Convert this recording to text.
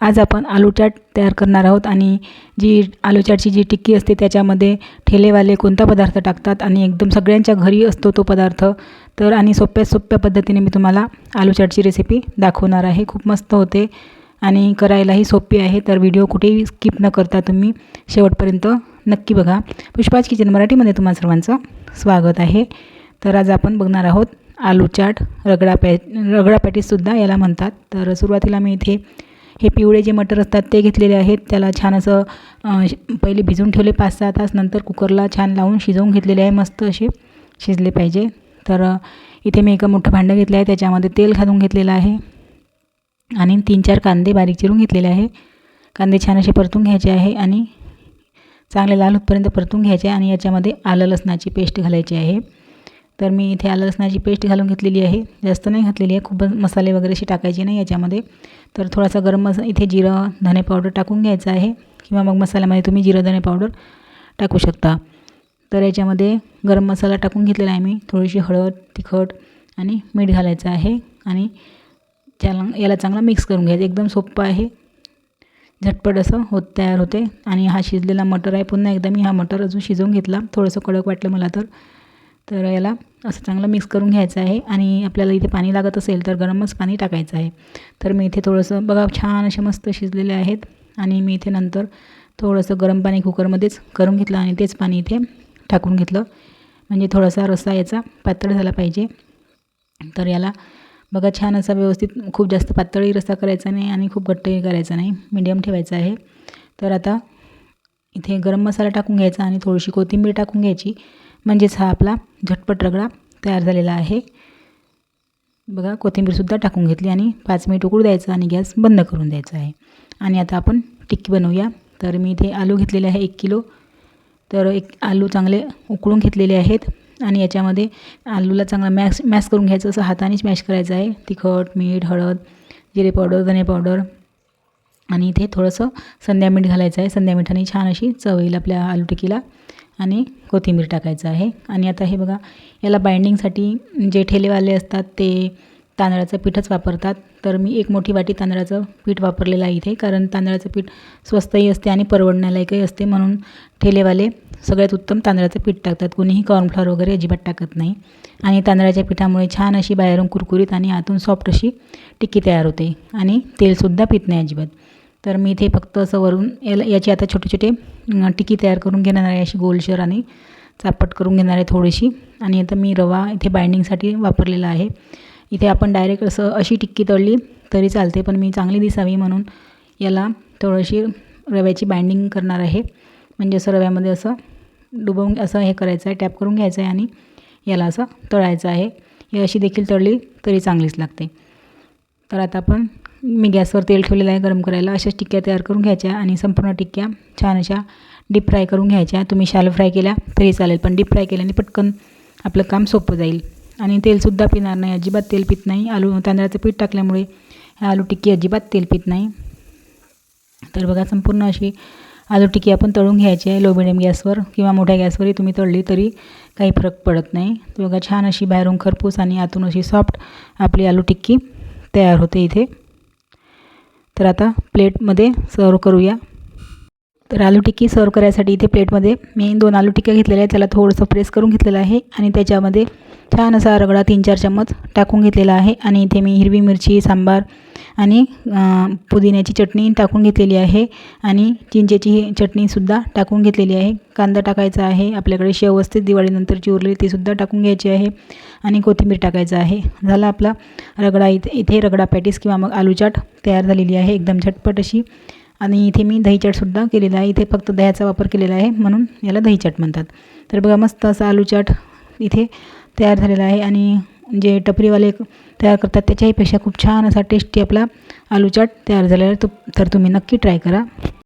आज आपण आलू चाट तयार करणार आहोत आणि जी आलू चाटची जी टिक्की असते त्याच्यामध्ये ठेलेवाले कोणता पदार्थ टाकतात आणि एकदम सगळ्यांच्या घरी असतो तो पदार्थ. तर आणि सोप्या सोप्या पद्धतीने मी तुम्हाला आलू चाटची रेसिपी दाखवणार आहे. खूप मस्त होते आणि करायलाही सोपी आहे. तर व्हिडिओ कुठेही स्किप न करता तुम्ही शेवटपर्यंत नक्की बघा. पुष्पाज किचन मराठीमध्ये तुम्हा सर्वांचं स्वागत आहे. तर आज आपण बघणार आहोत आलू चाट रगडा पॅ रगडा पॅटीससुद्धा याला म्हणतात. तर सुरुवातीला मी इथे हे पिवळे जे मटर असतात ते घेतलेले आहेत. त्याला छान असं पहिले भिजवून ठेवले पाच सहा तास. नंतर कुकरला छान लावून शिजवून घेतलेले आहे. मस्त असे शिजले पाहिजे. तर इथे मी एका मोठं भांडं घेतलं आहे. त्याच्यामध्ये तेल घालून घेतलेलं आहे. आणि तीन चार कांदे बारीक चिरून घेतलेले आहे. कांदे छान असे परतून घ्यायचे आहे आणि चांगले लाल होतपर्यंत परतून घ्यायचे आणि याच्यामध्ये आलं लसणाची पेस्ट घालायची आहे. तर मी इथे आलं लसणाची पेस्ट घालून घेतलेली आहे. जास्त नाही घातलेली आहे. खूप मसाले वगैरे असे टाकायचे नाही याच्यामध्ये. तर थोडासा गरम मसा इथे जिरं धने पावडर टाकून घ्यायचं आहे. किंवा मग मसाल्यामध्ये तुम्ही जिरं धने पावडर टाकू शकता. तर याच्यामध्ये गरम मसाला टाकून घेतलेला आहे मी. थोडीशी हळद तिखट आणि मीठ घालायचं आहे. आणि त्याला याला चांगला मिक्स करून घ्यायचं. एकदम सोपं आहे. झटपट असं होत तयार होते. आणि हा शिजलेला मटर आहे. पुन्हा एकदा मी हा मटर अजून शिजवून घेतला. थोडंसं कडक वाटलं मला तर. तर याला असं चांगलं मिक्स करून घ्यायचं आहे आणि आपल्याला इथे पाणी लागत असेल तर गरमच पाणी टाकायचं आहे. तर मी इथे थोडंसं बघा छान असे मस्त शिजलेले आहेत आणि मी इथे नंतर थोडंसं गरम पाणी कुकरमध्येच करून घेतलं आणि तेच पाणी इथे टाकून घेतलं. म्हणजे थोडासा रस्सा याचा पातळ झाला पाहिजे. तर याला बघा छान असा व्यवस्थित खूप जास्त पातळही रस्सा करायचा नाही आणि खूप घट्टही करायचा नाही. मीडियम ठेवायचा आहे. तर आता इथे गरम मसाला टाकून घ्यायचा आणि थोडीशी कोथिंबीर टाकून घ्यायची. म्हणजेच हा आपला झटपट रगडा तयार झालेला आहे. बघा कोथिंबीरसुद्धा टाकून घेतली आणि पाच मिनिट उकळू द्यायचं आणि गॅस बंद करून द्यायचा आहे. आणि आता आपण टिक्की बनवूया. तर मी इथे आलू घेतलेले आहे एक किलो. तर एक आलू चांगले उकळून घेतलेले आहेत. आणि याच्यामध्ये आलूला चांगला मॅश मॅश करून घ्यायचं असं हातानेच मॅश करायचं आहे. तिखट मीठ हळद जिरे पावडर धने पावडर आणि इथे थोडंसं संध्या मीठ घालायचं आहे. संध्या मिठाने छान अशी चव येईल आपल्या आलू टिकीला आणि कोथिंबीर टाकायचं आहे. आणि आता हे बघा याला बाइंडिंगसाठी जे ठेलेवाले असतात ते तांदळाचं पीठच वापरतात. तर मी एक मोठी वाटी तांदळाचं पीठ वापरलेलं आहे इथे कारण तांदळाचं पीठ स्वस्तही असते आणि परवडण्यालायकही असते. म्हणून ठेलेवाले सगळ्यात उत्तम तांदळाचं पीठ टाकतात. कोणीही कॉर्नफ्लॉवर वगैरे अजिबात टाकत नाही. आणि तांदळाच्या पिठामुळे छान अशी बाहेरून कुरकुरीत आणि आतून सॉफ्ट अशी टिक्की तयार होते. आणि तेलसुद्धा पित नाही अजिबात. तर मी इथे फक्त असं वरून याला याची आता छोटे छोटे टिकी तयार करून घेणार आहे अशी गोलशर आणि चापट करून घेणार आहे थोडीशी. आणि आता मी रवा इथे बाइंडिंगसाठी वापरलेला आहे. इथे आपण डायरेक्ट असं अशी टिक्की तळली तरी चालते पण मी चांगली दिसावी म्हणून याला थोडीशी रव्याची बाइंडिंग करणार आहे. म्हणजे असं रव्यामध्ये असं डुबवून असं हे करायचं आहे टॅप करून घ्यायचं आहे आणि याला असं तळायचं आहे. हे अशी देखील तळली तरी चांगलीच लागते. तर आता आपण मी गॅसवर तेल ठेवलेलं आहे गरम करायला. अशाच टिक्क्या तयार करून घ्यायच्या आणि संपूर्ण टिक्क्या छान अशा डीप फ्राय करून घ्यायच्या. तुम्ही शालो फ्राय केल्या तरी चालेल पण डीप फ्राय केल्याने पटकन आपलं काम सोपं जाईल. आणि तेलसुद्धा पिणार नाही अजिबात तेल पित नाही. आलू तांदळाचं पीठ टाकल्यामुळे आलू टिक्की अजिबात तेल पित नाही. तर बघा संपूर्ण अशी आलू टिक्की आपण तळून घ्यायची आहे. लो मिडियम गॅसवर किंवा मोठ्या गॅसवरही तुम्ही तळली तरी काही फरक पडत नाही. तर बघा छान अशी बाहेरून खरपूस आणि आतून अशी सॉफ्ट आपली आलू टिक्की तयार होते इथे. तर आता प्लेटमध्ये सर्व करूया. तर आलू टिक्की सर्व करायसाठी इथे प्लेटमध्ये मी दोन आलू टिक्क्या घेतलेल्या आहेत. त्याला थोडंसं प्रेस करून घेतलेलं आहे आणि त्याच्यामध्ये छान असा रगडा तीन चार चम्मच टाकून घेतलेला आहे. आणि इथे मी हिरवी मिरची सांबार आणि पुदिन्याची चटणी टाकून घेतलेली आहे आणि चिंचेची चटणीसुद्धा टाकून घेतलेली आहे. कांदा टाकायचा आहे आपल्याकडे शेव असते दिवाळीनंतरची उरलेली तीसुद्धा टाकून घ्यायची आहे आणि कोथिंबीर टाकायचं आहे. झाला आपला रगडा. इथे इथे रगडा पॅटीस किंवा मग आलू चाट तयार झालेली आहे एकदम झटपट अशी. आणि इथे मी दही चाटसुद्धा केलेला आहे. इथे फक्त दह्याचा वापर केलेला आहे म्हणून याला दही चाट म्हणतात. तर बघा मस्त असा आलू चाट इथे तयार झालेला आहे आणि जे टपरीवाले तयार करतात त्याच्याहीपेक्षा खूप छान असा टेस्टी आपला आलू चाट तयार झालेला आहे. तो तर तुम्ही नक्की ट्राय करा.